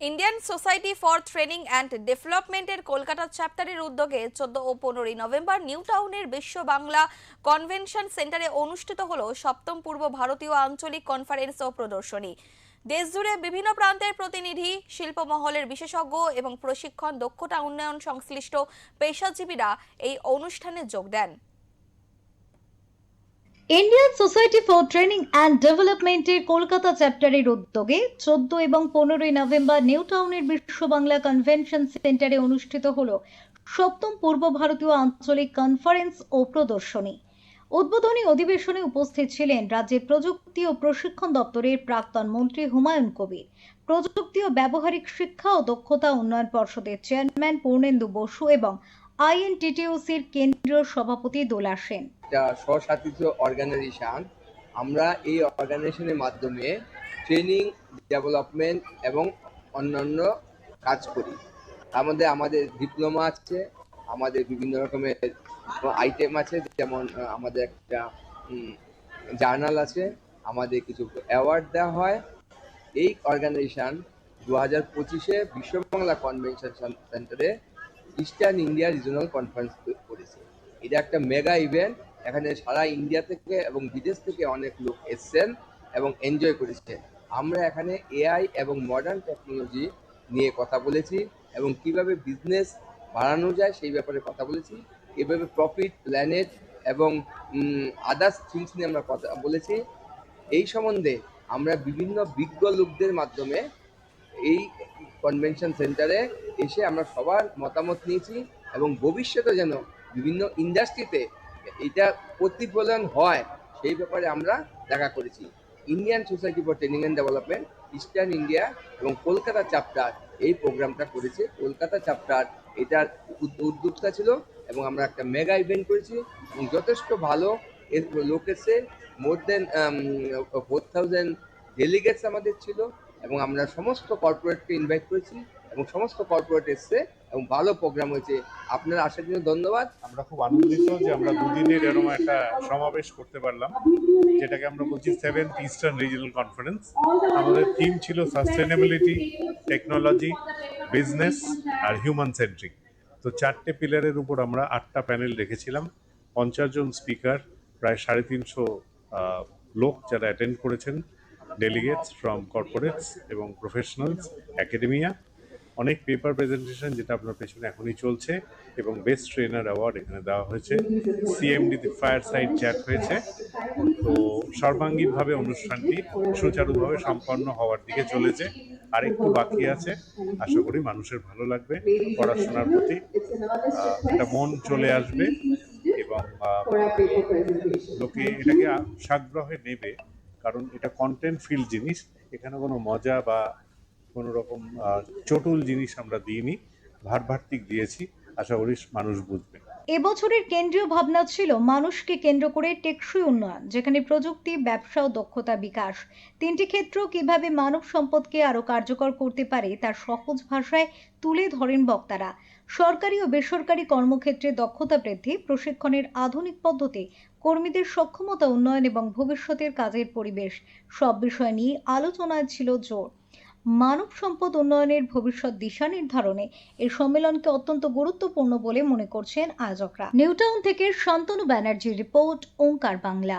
Indian society for training and ডেভেলপমেন্টের কলকাতা চ্যাপ্টারের উদ্যোগে চোদ্দ ও পনেরোই নভেম্বর নিউ টাউনের বিশ্ব বাংলা কনভেনশন সেন্টারে অনুষ্ঠিত হল সপ্তম পূর্ব ভারতীয় আঞ্চলিক কনফারেন্স ও প্রদর্শনী। দেশজুড়ে বিভিন্ন প্রান্তের প্রতিনিধি শিল্প মহলের বিশেষজ্ঞ এবং প্রশিক্ষণ দক্ষতা উন্নয়ন সংশ্লিষ্ট পেশাজীবীরা এই অনুষ্ঠানে যোগ দেন। Indian society for training and ডেভেলপমেন্টের কলকাতা চ্যাপ্টারের উদ্যোগে চোদ্দ এবং পনেরোই নভেম্বর নিউ টাউনের বিশ্ব বাংলা কনভেনশন সেন্টারে অনুষ্ঠিত হল সপ্তম পূর্ব ভারতীয় আঞ্চলিক কনফারেন্স ও প্রদর্শনী। উদ্বোধনী অধিবেশনে উপস্থিত ছিলেন রাজ্যের প্রযুক্তি ও প্রশিক্ষণ দপ্তরের প্রাক্তন মন্ত্রী হুমায়ুন কবির, প্রযুক্তি ও ব্যবহারিক শিক্ষা ও দক্ষতা উন্নয়ন পর্ষদের চেয়ারম্যান পূর্ণেন্দু বসু এবং আইএনটিটিউসির কেন্দ্রীয় সভাপতি দোলা সেন। একটা স্বশাসিত অর্গানাইজেশন আমরা এই অর্গানাইজেশনের মাধ্যমে ট্রেনিং ডেভেলপমেন্ট এবং অন্যান্য কাজ করি। মধ্যে আমাদের ডিপ্লোমা আছে, আমাদের বিভিন্ন রকমের আইটেম আছে, যেমন আমাদের একটা জার্নাল আছে, আমাদের কিছু অ্যাওয়ার্ড দেওয়া হয়। এই অর্গানাইজেশন দু হাজার পঁচিশে বিশ্ববাংলা কনভেনশন সেন্টারে ইস্টার্ন ইন্ডিয়া রিজনাল কনফারেন্স করেছে। এটা একটা মেগা ইভেন্ট এখানে সারা ইন্ডিয়া থেকে এবং বিদেশ থেকে অনেক লোক এসছেন এবং এনজয় করেছে আমরা এখানে এআই এবং মডার্ন টেকনোলজি নিয়ে কথা বলেছি এবং কীভাবে বিজনেস বাড়ানো যায় সেই ব্যাপারে কথা বলেছি এভাবে প্রফিট প্ল্যানেট এবং আদার্স থিংস নিয়ে আমরা কথা বলেছি। এই সম্বন্ধে আমরা বিভিন্ন বিজ্ঞ লোকদের মাধ্যমে এই কনভেনশন সেন্টারে এসে আমরা সবার মতামত নিয়েছি এবং ভবিষ্যতে যেন বিভিন্ন ইন্ডাস্ট্রিতে এটা প্রতিফলন হয়, সেই ব্যাপারে আমরা দেখা করেছি। Indian society for training and development eastern India এবং কলকাতা চ্যাপ্টার এই প্রোগ্রামটা করেছে। কলকাতা চ্যাপ্টার এটার উদ্যোক্তা ছিল এবং আমরা একটা মেগা ইভেন্ট করেছি এবং যথেষ্ট ভালো এর লোক এসে more than four thousand delegates আমাদের ছিল এবং আমরা সমস্ত কর্পোরেটকে ইনভাইট করেছি এবং সমস্ত কর্পোরেট এসছে এবং ভালো প্রোগ্রাম হয়েছে। আপনার আসার জন্য ধন্যবাদ। আমরা খুব আনন্দিত যে আমরা দুদিনের এরকম একটা সমাবেশ করতে পারলাম, যেটাকে আমরা বলছি সেভেন্থ ইস্টার্ন রিজিনাল কনফারেন্স আমাদের থিম ছিল সাস্টেনেবিলিটি টেকনোলজি বিজনেস আর হিউম্যান সেন্ট্রিক তো চারটে পিলারের উপর আমরা আটটা প্যানেল রেখেছিলাম। পঞ্চাশ জন স্পিকার প্রায় সাড়ে তিনশো লোক যারা অ্যাটেন্ড করেছেন ডেলিগেটস ফ্রম কর্পোরেটস এবং প্রফেশনালস একাডেমিয়া অনেক পেপার প্রেজেন্টেশন যেটা আপনার পেছনে এখনই চলছে এবং বেস্ট ট্রেনার অ্যাওয়ার্ড এখানে দেওয়া হয়েছে। সিএমডিতে ফায়ার সাইড চ্যাট হয়েছে। তো সর্বাঙ্গীনভাবে অনুষ্ঠানটি সুচারুভাবে সম্পন্ন হওয়ার দিকে চলেছে। আর একটু বাকি আছে। আশা করি মানুষের ভালো লাগবে। পড়াশোনার প্রতি একটা মন চলে আসবে এবং লোকে এটাকে সাগ্রহে নেবে। কারণ এটা কন্টেন্ট ফিল্ড জিনিস। এখানে কোনো মজা বা কোনো রকম চটুল জিনিস আমরা দিইনি ভারভার্তিক দিয়েছি, আশা করি মানুষ বুঝবে। এবছরের কেন্দ্রীয় ভাবনা ছিল মানুষকে কেন্দ্র করে টেকসই উন্নয়ন, যেখানে প্রযুক্তি, ব্যবসা ও দক্ষতা বিকাশ। তিনটি ক্ষেত্র কীভাবে মানব সম্পদকে আরও কার্যকর করতে পারে তার সহজ ভাষায় তুলে ধরেন বক্তারা। সরকারি ও বেসরকারি কর্মক্ষেত্রে দক্ষতা বৃদ্ধি, প্রশিক্ষণের আধুনিক পদ্ধতি, কর্মীদের সক্ষমতা উন্নয়ন এবং ভবিষ্যতের কাজের পরিবেশ, সব বিষয় নিয়ে আলোচনায় ছিল জোর। মানব সম্পদ উন্নয়নের ভবিষ্যৎ দিশা নির্ধারণে এই সম্মেলনকে অত্যন্ত গুরুত্বপূর্ণ বলে মনে করছেন আয়োজকরা। নিউটাউন থেকে শান্তনু ব্যানার্জির রিপোর্ট, ওঙ্কার বাংলা।